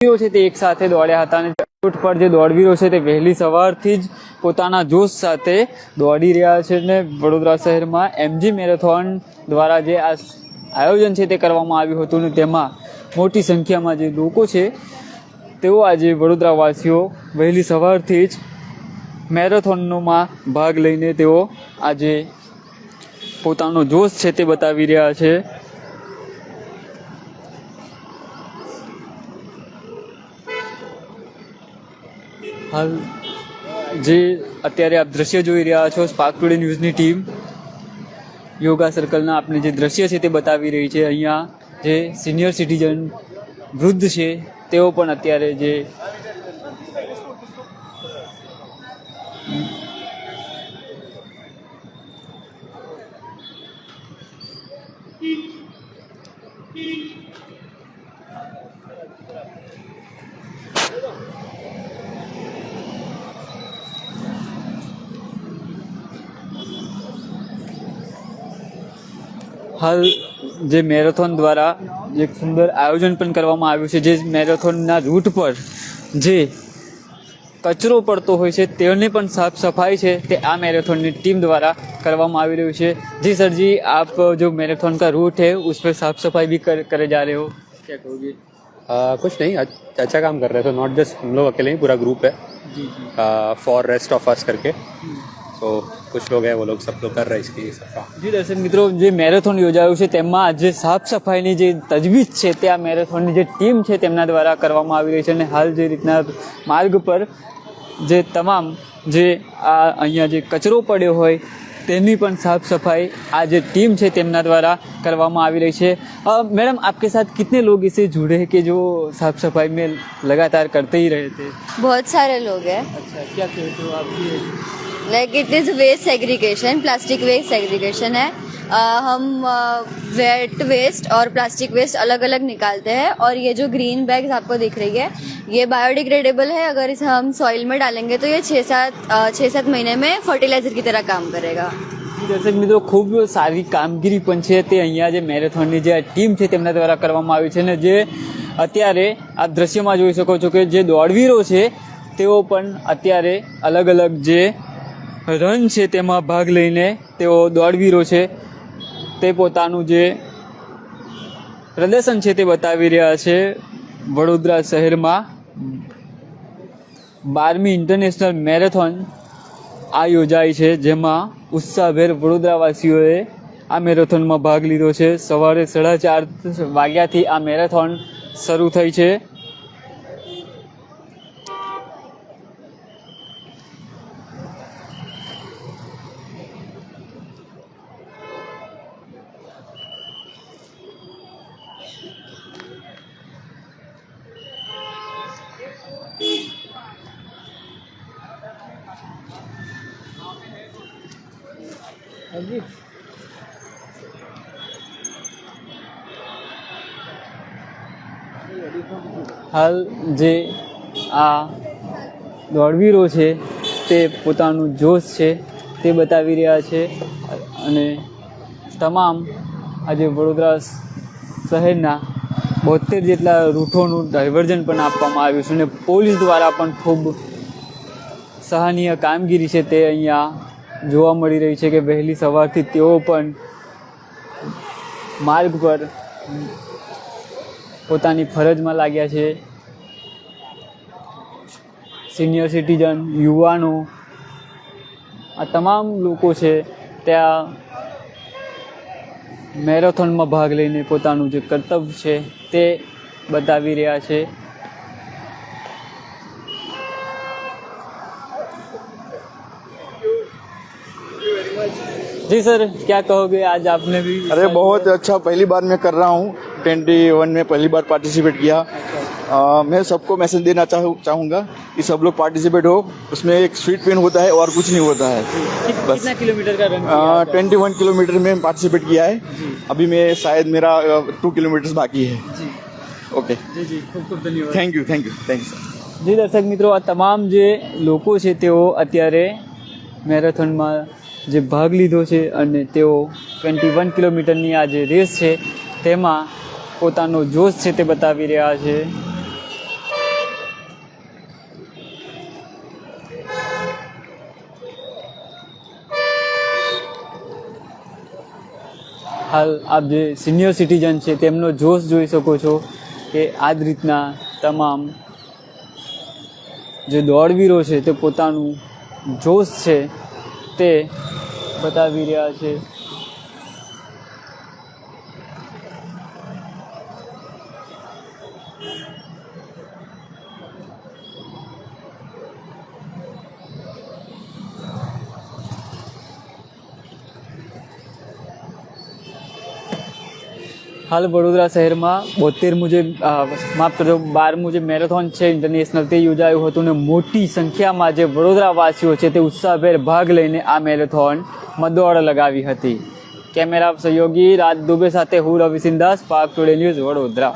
દોડવીરો છે તે એક સાથે દોડ્યા હતા અને ચક્રોટ પર જે દોડવીરો છે તે વહેલી સવારથી જ પોતાના જોશ સાથે દોડી રહ્યા છે અને વડોદરા શહેરમાં એમજી મેરેથોન દ્વારા જે આ આયોજન છે તે કરવામાં આવ્યું હતું અને તેમાં મોટી સંખ્યામાં જે લોકો છે, તેઓ આજે વડોદરાવાસીઓ વહેલી સવારથી જ મેરેથોનોમાં ભાગ લઈને તેઓ આજે પોતાનો જોશ છે તે બતાવી રહ્યા છે. હાલ જે અત્યારે આપ દ્રશ્ય જોઈ રહ્યા છો સ્પાર્ક ટુડે ન્યૂઝની ટીમ યોગા સર્કલના આપને જે દ્રશ્ય છે તે બતાવી રહી છે. અહીંયા જે સિનિયર સિટીઝન વૃદ્ધ છે, તેઓ પણ અત્યારે જે હાલ જે મેરેથોન દ્વારા એક સુંદર આયોજન પણ કરવામાં આવ્યું છે જે મેરેથોનના રૂટ પર જે કચરો પડતો હોય છે તેની પણ સાફ સફાઈ છે તે આ मैराथन टीम द्वारा કરવામાં આવી રહ્યું છે जी सर जी आप जो मैराथन का रूट है उस पर साफ सफाई भी कर करे जा रहे हो क्या कहोगे आ, कुछ नहीं अच- अच्छा काम कर रहे थे नॉट जस्ट हम लोग अकेले ही पूरा ग्रुप है जी जी फॉर रेस्ट ऑफ अस करके तो कुछ लोग हैं वो लोग सब लोग कर रहे हैं इसकी सफा જી દર્શક મિત્રો જે મેરેથોન યોજાયું છે તેમાં જે સાફ સફાઈની જે તજવીજ છે તે આ મેરેથોનની જે ટીમ છે તેમના દ્વારા કરવામાં આવી રહી છે અને હાલ જે રીતના માર્ગ પર જે તમામ જે આ અહીંયા જે કચરો પડ્યો હોય તેની પણ સાફ સફાઈ આ જે ટીમ છે તેમના દ્વારા કરવામાં આવી રહી છે અ, मैडम आपके साथ कितने लोग इससे जुड़े हैं कि जो साफ सफाई में लगातार करते ही रहे थे बहुत सारे लोग हैं अच्छा क्या कहते हो आपकी like it is waste segregation plastic waste segregation है अ, हम वेट वेस्ट और प्लास्टिक वेस्ट अलग अलग निकालते हैं और ये जो ग्रीन बैग्स आपको दिख रही है ये बायोडिग्रेडेबल है अगर इसे हम सॉइल में डालेंगे तो ये छः सात अ, छः सात महीने में फर्टिलाइजर की तरह काम करेगा દર્શક મિત્રો ખૂબ સારી કામગીરી પણ છે તે અહીંયા જે મેરેથોનની જે ટીમ છે તેમના દ્વારા કરવામાં આવી છે અને જે અત્યારે આ દ્રશ્યમાં જોઈ શકો છો કે જે દોડવીરો છે તેઓ પણ અત્યારે અલગ અલગ જે રન છે તેમાં ભાગ લઈને તેઓ દોડવીરો છે. તે પોતાનું જે પ્રદર્શન છે તે બતાવી રહ્યા છે વડોદરા શહેરમાં. બારમી ઇન્ટરનેશનલ મેરેથોન આ યોજાઈ છે, જેમાં ઉત્સાહભેર વડોદરાવાસીઓએ આ મેરેથોનમાં ભાગ લીધો છે. સવારે સાડા ચાર વાગ્યાથી આ મેરેથોન શરૂ થઈ છે. હાલ જે આ દોડવીરો છે, તે પોતાનું જોશ છે, તે બતાવી રહ્યા છે અને તમામ આજે વડોદરા શહેરના બોતેર જેટલા રૂટોનું ડાયવર્ઝન પણ આપવામાં આવ્યું છે અને પોલીસ દ્વારા પણ ખૂબ સહનીય કામગીરી છે તે અહીંયા જોવા મળી રહી છે કે વહેલી સવારથી તેઓ પણ માર્ગ પર પોતાની ફરજમાં લાગ્યા છે. સિનિયર સિટીઝન યુવાનો, આ તમામ લોકો છે, ત્યાં મેરેથોનમાં ભાગ લઈને પોતાનું જે કર્તવ્ય છે તે બતાવી રહ્યા છે. जी सर क्या कहोगे आज आपने भी अरे बहुत अच्छा पहली बार मैं कर रहा हूँ ट्वेंटी वन में पहली बार पार्टिसिपेट किया आ, मैं सबको मैसेज देना चाहूँ चाहूँगा कि सब लोग पार्टिसिपेट हो उसमें एक स्वीट पेन होता है और कुछ नहीं होता है कि- बस। कितना किलोमीटर का रन किया आपने? ट्वेंटी वन किलोमीटर में पार्टिसिपेट किया है जी अभी मैं शायद मेरा टू किलोमीटर बाकी है जी ओके જી જી ખૂબ ખૂબ ધન્યવાદ thank you thank you thank you જી દર્શક મિત્રો આ તમામ જે લોકો છે તેઓ અત્યારે મેરેથોનમાં જે ભાગ લીધો છે અને તેઓ ટ્વેન્ટી વન કિલોમીટરની આ જે રેસ છે, તેમાં પોતાનો જોશ છે તે બતાવી રહ્યા છે. હાલ આપ જે સિનિયર સિટીઝન છે, તેમનો જોશ જોઈ શકો છો કે આ જ રીતના તમામ જે દોડવીરો છે તે પોતાનું જોશ છે તે બતાવી રહ્યા છે. હાલ વડોદરા શહેરમાં બોતેર મુજબ માફ કરજો, બાર મુજબ મેરેથોન છે. ઇન્ટરનેશનલ તે યોજાયું હતું ને મોટી સંખ્યામાં જે વડોદરાવાસીઓ છે તે ઉત્સાહભેર ભાગ લઈને આ મેરેથોનમાં દોડ લગાવી હતી. કેમેરા સહયોગી રાજ દુબે સાથે હું રવિ સિંદાસ પાક ટુડે ન્યૂઝ વડોદરા.